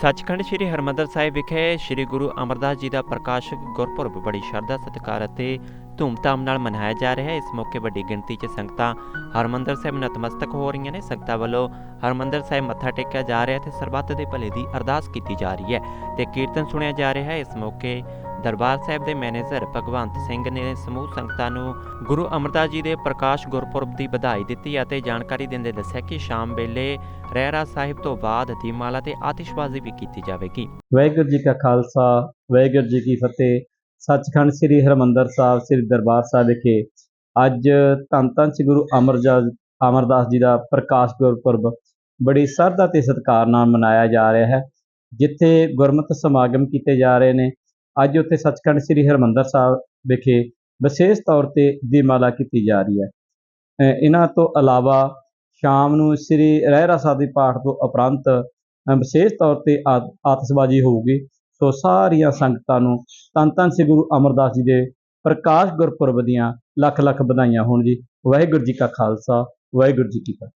ਸੱਚਖੰਡ ਸ੍ਰੀ ਹਰਮੰਦਰ ਸਾਹਿਬ ਵਿਖੇ ਸ੍ਰੀ ਗੁਰੂ ਅਮਰਦਾਸ ਜੀ ਦਾ ਪ੍ਰਕਾਸ਼ਕ ਗੁਰਪੁਰਬ ਬੜੀ ਸ਼ਰਧਾ, ਸਤਿਕਾਰ ਅਤੇ ਧੂਮਧਾਮ ਨਾਲ ਮਨਾਇਆ ਜਾ ਰਿਹਾ ਹੈ। ਇਸ ਮੌਕੇ ਵੱਡੀ ਗਿਣਤੀ 'ਚ ਸੰਗਤਾਂ ਹਰਮੰਦਰ ਸਾਹਿਬ ਨਤਮਸਤਕ ਹੋ ਰਹੀਆਂ ਨੇ। ਸੰਗਤਾਂ ਵੱਲੋਂ ਹਰਮੰਦਰ ਸਾਹਿਬ ਮੱਥਾ ਟੇਕਿਆ ਜਾ ਰਿਹਾ ਹੈ ਤੇ ਸਰਬੱਤ ਦੇ ਭਲੇ ਦੀ ਅਰਦਾਸ ਕੀਤੀ ਜਾ ਰਹੀ ਹੈ ਤੇ ਕੀਰਤਨ ਸੁਣਿਆ ਜਾ ਰਿਹਾ ਹੈ। ਇਸ ਮੌਕੇ ਦਰਬਾਰ ਸਾਹਿਬ ਦੇ ਮੈਨੇਜਰ ਭਗਵੰਤ ਸਿੰਘ ਨੇ ਸਮੂਹ ਸੰਗਤਾਂ ਨੂੰ ਗੁਰੂ ਅਮਰਦਾਸ ਜੀ ਦੇ ਪ੍ਰਕਾਸ਼ ਗੁਰਪੁਰਬ ਦੀ ਵਧਾਈ ਦਿੱਤੀ ਅਤੇ ਜਾਣਕਾਰੀ ਦਿੰਦੇ ਦੱਸਿਆ ਕਿ ਸ਼ਾਮ ਵੇਲੇ ਰਹਿਰਾ ਸਾਹਿਬ ਤੋਂ ਬਾਅਦ ਦੀਪਮਾਲਾ ਤੇ ਆਤਿਸ਼ਬਾਜ਼ੀ ਵੀ ਕੀਤੀ ਜਾਵੇਗੀ। ਵਾਹਿਗੁਰੂ ਜੀ ਕਾ ਖਾਲਸਾ, ਵਾਹਿਗੁਰੂ ਜੀ ਕੀ ਫਤਿਹ। ਸੱਚਖੰਡ ਸ੍ਰੀ ਹਰਮੰਦਰ ਸਾਹਿਬ, ਸ੍ਰੀ ਦਰਬਾਰ ਸਾਹਿਬ ਵਿਖੇ ਅੱਜ ਧੰਨ ਧੰਨ ਸ੍ਰੀ ਗੁਰੂ ਅਮਰਜਾ, ਅਮਰਦਾਸ ਜੀ ਦਾ ਪ੍ਰਕਾਸ਼ ਗੁਰਪੁਰਬ ਬੜੀ ਸਰਧਾ ਤੇ ਸਤਿਕਾਰ ਨਾਲ ਮਨਾਇਆ ਜਾ ਰਿਹਾ ਹੈ, ਜਿੱਥੇ ਗੁਰਮਤਿ ਸਮਾਗਮ ਕੀਤੇ ਜਾ ਰਹੇ ਨੇ। ਅੱਜ ਉੱਥੇ ਸੱਚਖੰਡ ਸ੍ਰੀ ਹਰਮੰਦਰ ਸਾਹਿਬ ਵਿਖੇ ਵਿਸ਼ੇਸ਼ ਤੌਰ ਤੇ ਦੀਪਮਾਲਾ ਕੀਤੀ ਜਾ ਰਹੀ ਹੈ। ਇਹਨਾਂ ਤੋਂ ਇਲਾਵਾ ਸ਼ਾਮ ਨੂੰ ਸ੍ਰੀ ਰਹਿਰਾ ਸਾਹਿਬ ਦੇ ਪਾਠ ਤੋਂ ਉਪਰੰਤ ਵਿਸ਼ੇਸ਼ ਤੌਰ ਤੇ ਆ- ਆਤਿਸ਼ਬਾਜ਼ੀ ਹੋਊਗੀ। ਸੋ ਸਾਰੀਆਂ ਸੰਗਤਾਂ ਨੂੰ ਧੰਨ ਧੰਨ ਸ੍ਰੀ ਗੁਰੂ ਅਮਰਦਾਸ ਜੀ ਦੇ ਪ੍ਰਕਾਸ਼ ਗੁਰਪੁਰਬ ਦੀਆਂ ਲੱਖ ਲੱਖ ਵਧਾਈਆਂ ਹੋਣ ਜੀ। ਵਾਹਿਗੁਰੂ ਜੀ ਕਾ ਖਾਲਸਾ, ਵਾਹਿਗੁਰੂ ਜੀ ਕੀ ਫਤਿਹ।